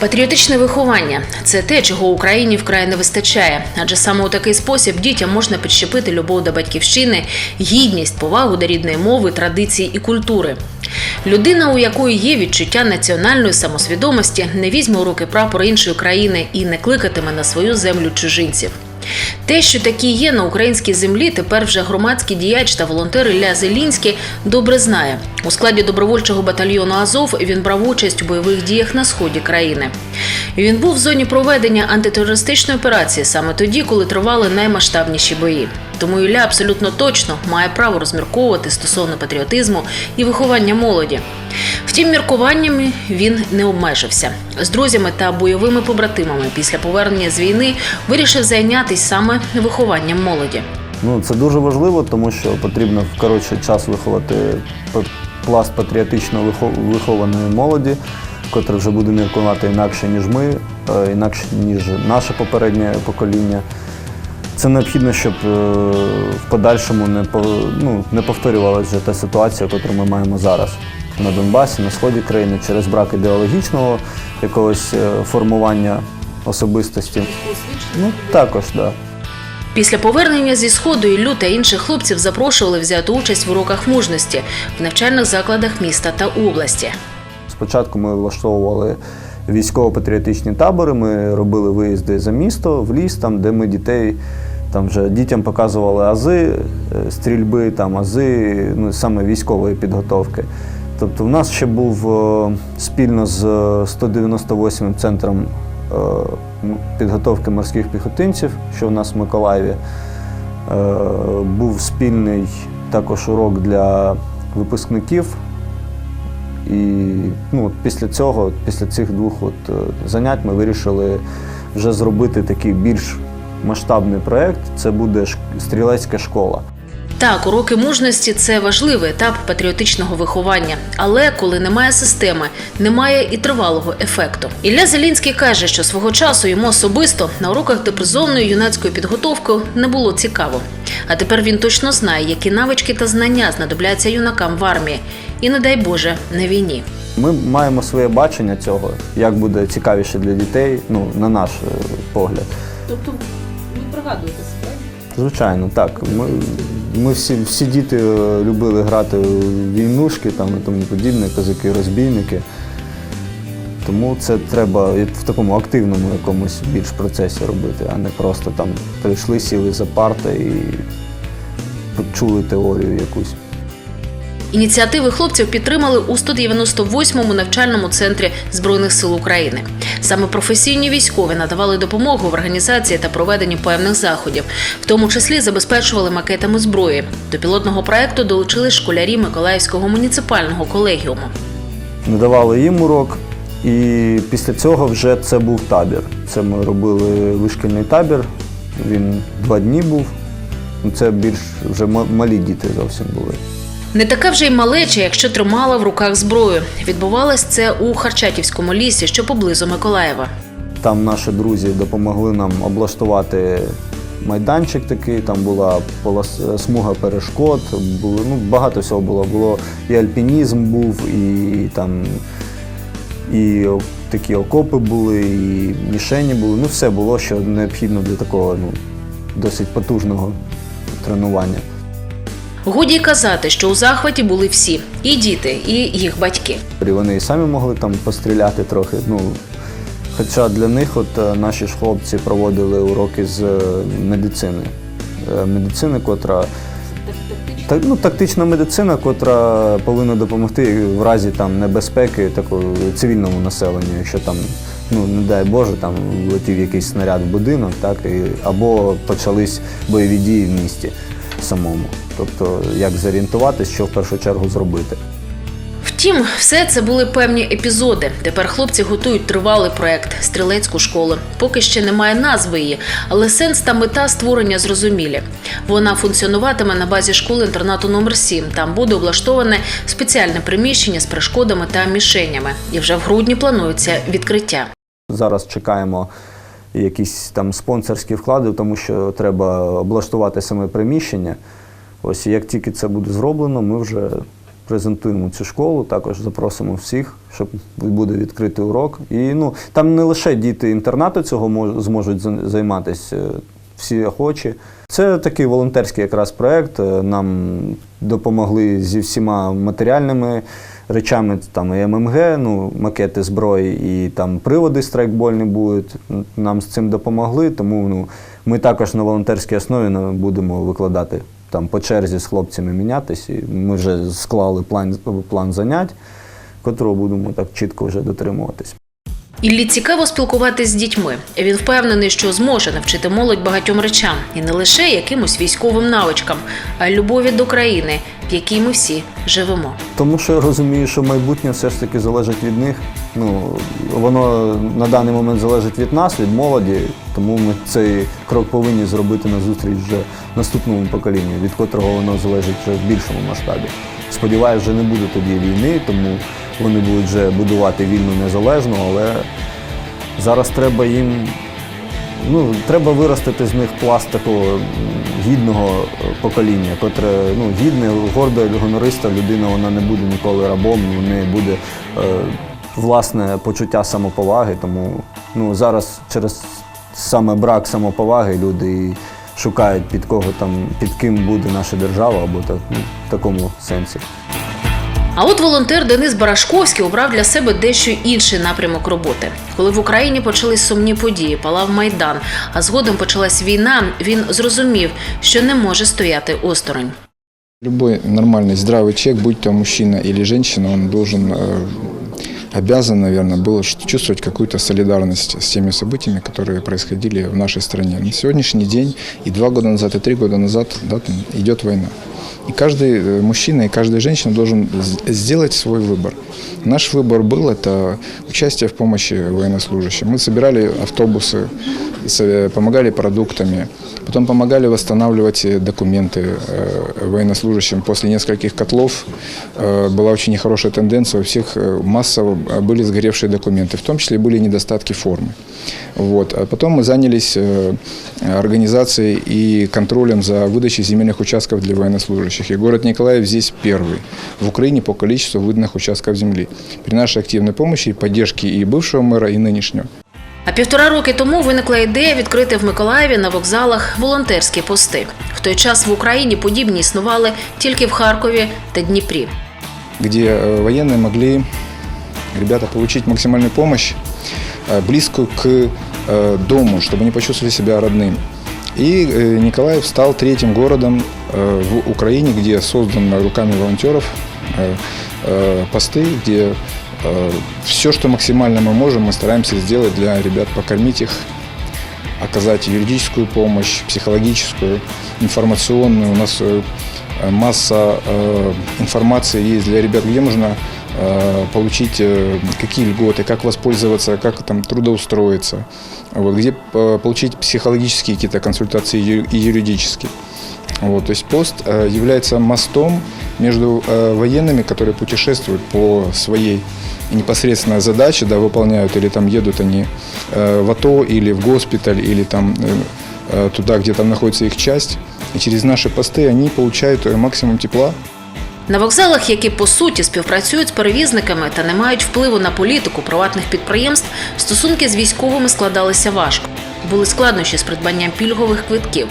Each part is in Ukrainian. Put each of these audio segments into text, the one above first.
Патріотичне виховання це те, чого Україні вкрай не вистачає, адже саме у такий спосіб дітям можна підщепити любов до батьківщини, гідність, повагу до рідної мови, традицій і культури. Людина, у якої є відчуття національної самосвідомості, не візьме у руки прапор іншої країни і не кликатиме на свою землю чужинців. Те, що такі є на українській землі, тепер вже громадський діяч та волонтер Ілля Зелінський добре знає. У складі добровольчого батальйону Азов він брав участь у бойових діях на сході країни. Він був в зоні проведення антитерористичної операції саме тоді, коли тривали наймасштабніші бої. Тому Ілля абсолютно точно має право розмірковувати стосовно патріотизму і виховання молоді. Втім, міркуваннями він не обмежився. З друзями та бойовими побратимами після повернення з війни вирішив зайнятися саме вихованням молоді. Ну, це дуже важливо, тому що потрібно в коротший час виховати пласт патріотично вихо- вихованої молоді, котра вже буде міркувати інакше, ніж ми, е, інакше, ніж наше попереднє покоління. Це необхідно, щоб е, в подальшому не, ну, не повторювалася вже та ситуація, яку ми маємо зараз на Донбасі, на сході країни, через брак ідеологічного якогось е, формування особистості. Ну, також, так. Да. Після повернення зі сходу Іллю та інших хлопців запрошували взяти участь в уроках мужності в навчальних закладах міста та області. Спочатку ми влаштовували військово-патріотичні табори, ми робили виїзди за місто, в ліс, там, де ми дітей, там вже дітям показували ази е, стрільби, там, ази ну, саме військової підготовки. Тобто в нас ще був е, спільно з 198-м центром е, підготовки морських піхотинців, що в нас в Миколаєві. Був спільний також урок для випускників і ну, після цього, після цих двох от, занять, ми вирішили вже зробити такий більш масштабний проєкт. Це буде стрілецька школа. Так, уроки мужності це важливий етап патріотичного виховання. Але коли немає системи, немає і тривалого ефекту. Ілля Зелінський каже, що свого часу йому особисто на уроках депресовної юнацької підготовки не було цікаво. А тепер він точно знає, які навички та знання знадобляться юнакам в армії, і не дай Боже на війні. Ми маємо своє бачення цього, як буде цікавіше для дітей, ну, на наш е, погляд. Тобто пригадуєте себе? Звичайно, так. Ми, ми всі, всі діти е, любили грати в війнушки там, і тому подібне, козаки-розбійники. Тому це треба в такому активному якомусь більш процесі робити, а не просто там прийшли, сіли за парти і почули теорію якусь. Ініціативи хлопців підтримали у 198-му навчальному центрі Збройних сил України. Саме професійні військові надавали допомогу в організації та проведенні певних заходів, в тому числі забезпечували макетами зброї. До пілотного проекту долучили школярі Миколаївського муніципального колегіуму. Ми давали їм урок, і після цього вже це був табір. Це ми робили вишкільний табір, він два дні був. Це більш вже малі діти зовсім були. Не така вже й малеча, якщо тримала в руках зброю. Відбувалось це у Харчатівському лісі, що поблизу Миколаєва. Там наші друзі допомогли нам облаштувати майданчик такий, там була смуга перешкод, було, ну, багато всього було. Було і альпінізм був, і там і такі окопи були, і мішені були. Ну, все було, що необхідно для такого ну, досить потужного тренування. Годі казати, що у захваті були всі і діти, і їх батьки. Вони і самі могли там постріляти трохи. Ну, хоча для них от, е, наші ж хлопці проводили уроки з е, медицини. Е, Медицини, котра так, ну, тактична медицина, котра повинна допомогти в разі там, небезпеки такої цивільному населенню, якщо там, ну не дай Боже, там летів якийсь снаряд в будинок, так, і, або почались бойові дії в місті самому. Тобто, як зорієнтуватись, що в першу чергу зробити. Втім, все це були певні епізоди. Тепер хлопці готують тривалий проект стрілецьку школу. Поки ще немає назви її, але сенс та мета створення зрозумілі. Вона функціонуватиме на базі школи інтернату номер 7 Там буде облаштоване спеціальне приміщення з перешкодами та мішенями. І вже в грудні планується відкриття. Зараз чекаємо якісь там спонсорські вклади, тому що треба облаштувати саме приміщення. Ось як тільки це буде зроблено, ми вже презентуємо цю школу, також запросимо всіх, щоб буде відкритий урок. І ну, там не лише діти інтернату цього зможуть займатися, е, всі охочі. Це такий волонтерський якраз проєкт. Е, Нам допомогли зі всіма матеріальними речами, там і ММГ, ну, макети зброї, і там приводи страйкбольні будуть. Нам з цим допомогли, тому ну, ми також на волонтерській основі будемо викладати там по черзі з хлопцями мінятись. Ми вже склали план, план занять, котрого будемо так чітко вже дотримуватись. Іллі цікаво спілкуватись з дітьми. Він впевнений, що зможе навчити молодь багатьом речам і не лише якимось військовим навичкам, а й любові до країни, в якій ми всі живемо. Тому що я розумію, що майбутнє все ж таки залежить від них. Ну, воно на даний момент залежить від нас, від молоді, тому ми цей крок повинні зробити на зустріч вже наступному поколінню, від котрого воно залежить вже в більшому масштабі. Сподіваюсь, вже не буде тоді війни, тому вони будуть вже будувати вільну незалежну, але зараз треба їм ну, треба виростити з них пласт такого гідного е, покоління, котре ну, гідне, горда, гонориста людина, вона не буде ніколи рабом, в неї буде е, власне почуття самоповаги. Тому ну, зараз через саме брак самоповаги люди і шукають під кого там, під ким буде наша держава, або так, ну, в такому сенсі. А от волонтер Денис Барашковський обрав для себе дещо інший напрямок роботи. Коли в Україні почались сумні події, палав майдан, а згодом почалась війна, він зрозумів, що не може стояти осторонь. Любой нормальный, здравый человек, будь то мужчина или женщина, он должен, э, обязан, наверное, был ш- чувствовать какую-то солидарность с теми событиями, которые происходили в нашей стране. На сегодняшний день и два года назад, и три года назад да, там идет война. И каждый э, мужчина и каждая женщина должен сделать свой выбор. Наш выбор был это участие в помощи военнослужащим. Мы собирали автобусы, с- помогали продуктами, потом помогали восстанавливать э, документы э, военнослужащим. После нескольких котлов э, была очень нехорошая тенденция, у всех э, массово э, были сгоревшие документы, в том числе были недостатки формы. Вот. А потом мы занялись э, организацией и контролем за выдачей земельных участков для военнослужащих. И город Николаев здесь первый в Украине по количеству выданных участков земли. При нашей активной помощи и поддержке и бывшего мэра, и нынешнего. А півтора роки тому виникла ідея відкрити в Миколаєві на вокзалах волонтерські пости. В той час в Україні подібні існували тільки в Харкові та Дніпрі. где э, военные могли, ребята, получить максимальную помощь, э, близкую к э, дому, чтобы они почувствовали себя родными. И э, Николаев стал третьим городом э, в Украине, где созданы руками волонтеров э, э, посты, где все, что максимально мы можем, мы стараемся сделать для ребят, покормить их, оказать юридическую помощь, психологическую, информационную. У нас э, масса э, информации есть для ребят, где можно э, получить э, какие льготы, как воспользоваться, как там трудоустроиться, вот, где э, получить психологические какие-то консультации и юридические. Вот, то есть пост э, является мостом между э, военными, которые путешествуют по своей непосредственной задаче, да, выполняют или там едут они э, в АТО или в госпиталь или там э, э, туда, где там находится их часть. И через наши посты они получают э, максимум тепла, На вокзалах, які по суті співпрацюють з перевізниками та не мають впливу на політику приватних підприємств, стосунки з військовими складалися важко. Були складнощі з придбанням пільгових квитків.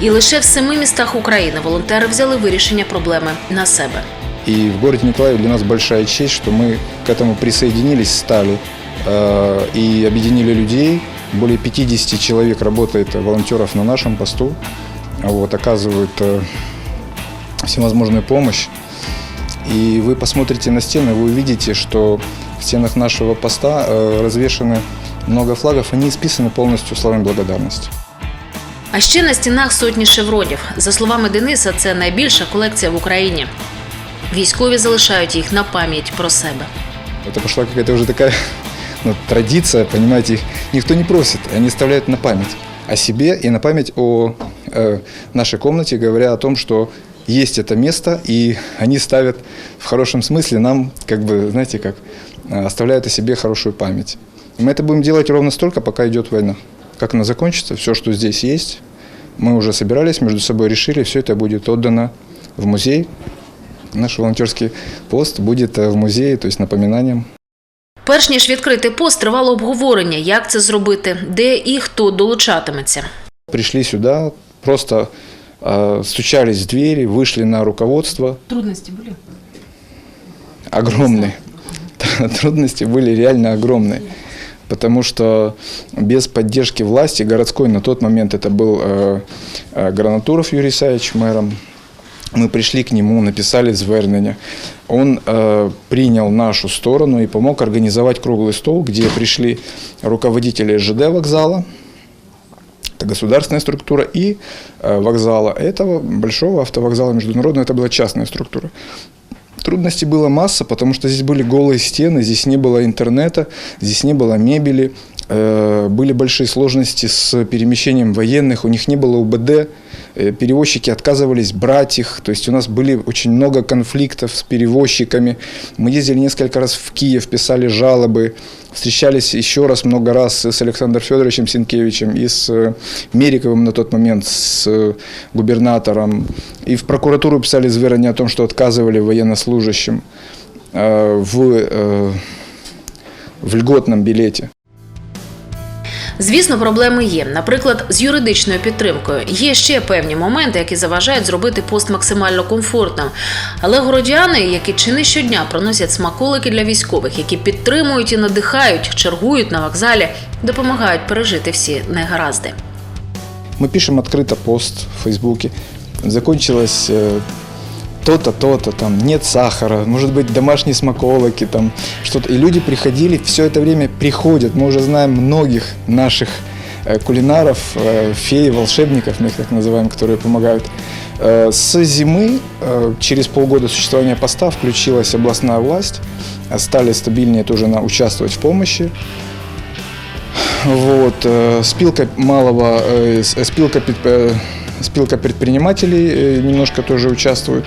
І лише в семи містах України волонтери взяли вирішення проблеми на себе. И в городе Николаев для нас большая честь, что мы к этому присоединились, стали э, и объединили людей. Более 50 человек работает э, волонтеров на нашем посту, вот, оказывают э, всевозможную помощь. И вы посмотрите на стены, вы увидите, что в стенах нашего поста э, развешаны много флагов, они исписаны полностью словами благодарности. А ще на стінах сотні шевронів. За словами Дениса, це найбільша колекція в Україні. Військові залишають їх на пам'ять про себе. Это пошла какая-то уже такая ну, традиция, понимаете, их никто не просит, они оставляют на память о себе и на память о э, нашей комнате, говоря о том, что есть это место, и они ставят в хорошем смысле нам, как бы, знаете, как, э, оставляют о себе хорошую память. И мы это будем делать ровно столько, пока идет война. Как она закончится, все, что здесь есть, мы уже собирались, между собой решили, все это будет отдано в музей, наш волонтерский пост будет э, в музее, то есть напоминанием Перш ніж відкрити пост, тривало обговорення, як це зробити, де і хто долучатиметься. Пришли сюда, просто э, стучались в двери, вышли на руководство. Трудности были? Огромные. Трудности были реально огромные. Потому что без поддержки власти городской, на тот момент это был э, э, Гранатуров Юрий Исаевич мэром, мы пришли к нему, написали звернення. Он э, принял нашу сторону и помог организовать круглый стол, где пришли руководители ЖД вокзала, это государственная структура, и э, вокзала. Этого большого автовокзала международного, это была частная структура. Трудностей было масса, потому что здесь были голые стены, здесь не было интернета, здесь не было мебели, э, были большие сложности с перемещением военных, у них не было УБД, перевозчики отказывались брать их, то есть у нас были очень много конфликтов с перевозчиками. Мы ездили несколько раз в Киев, писали жалобы, встречались еще раз много раз с Александром Федоровичем Сенкевичем и с э, Мериковым на тот момент, с э, губернатором. И в прокуратуру писали зверение о том, что отказывали военнослужащим э, в, э, в льготном билете. Звісно, проблеми є. Наприклад, з юридичною підтримкою. Є ще певні моменти, які заважають зробити пост максимально комфортним. Але городяни, які чи не щодня проносять смаколики для військових, які підтримують і надихають, чергують на вокзалі, допомагають пережити всі негаразди. Мы пишем открыто пост в Фейсбуке. Закончилось э, то-то, то-то, там нет сахара, может быть домашние смаколики, там что-то. И люди приходили, все это время приходят. Мы уже знаем многих наших э, кулинаров, э, фей, волшебников, мы их так называем, которые помогают. Э, С зимы, через полгода существования поста, включилась областная власть, стали стабильнее тоже на, участвовать в помощи. Вот, спилка малого, спилка, спилка предпринимателей немножко тоже участвует.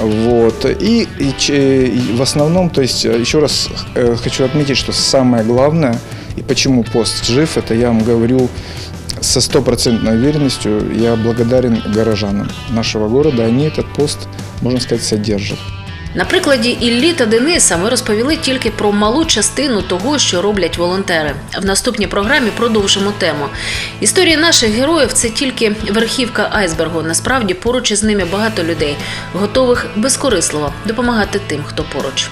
Вот. И, и и в основном, то есть, э, еще раз э, хочу отметить, что самое главное, и почему пост жив, это я вам говорю со стопроцентной уверенностью, я благодарен горожанам нашего города, они этот пост, можно сказать, содержат. На прикладі Іллі та Дениса ми розповіли тільки про малу частину того, що роблять волонтери. В наступній програмі продовжимо тему. Історії наших героїв це тільки верхівка айсбергу. Насправді поруч із ними багато людей, готових безкорисливо допомагати тим, хто поруч.